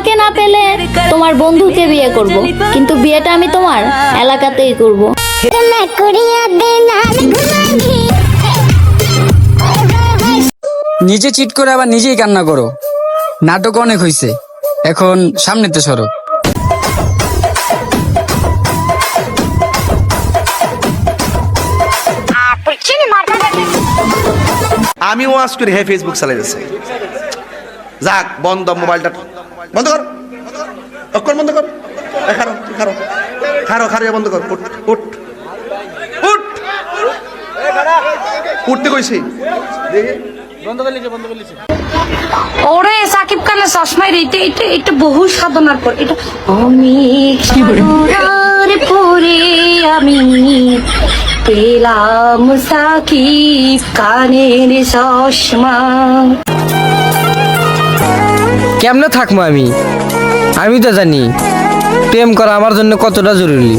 তোমাকে না পেলে তোমার বন্ধুকে বিয়ে করব। কিন্তু বিয়েটা আমি তোমার এলাকাতেই করব। নিজে চিট করে আবার নিজেই কান্না করো। নাটক অনেক হয়েছে এখন সামনেতে সরো। আমি ওয়াজ করি হ্যাঁ ফেসবুক চালাইতেছে। যাক, বন্ধ মোবাইলটা। বন্ধ কর। অক্ষর বন্ধ কর। খারো খারো। খারো খারো বন্ধ কর। উঠ উঠ। ওরে, সাকিব খানের চশমায় এটা এটা এটা বহু সাধনার পর, এটা আমি পেলাম সাকিব কানের চশমা। কেমনে থাকব আমি? আমি তো জানি। প্রেম করা আমার জন্য কতটা জরুরি।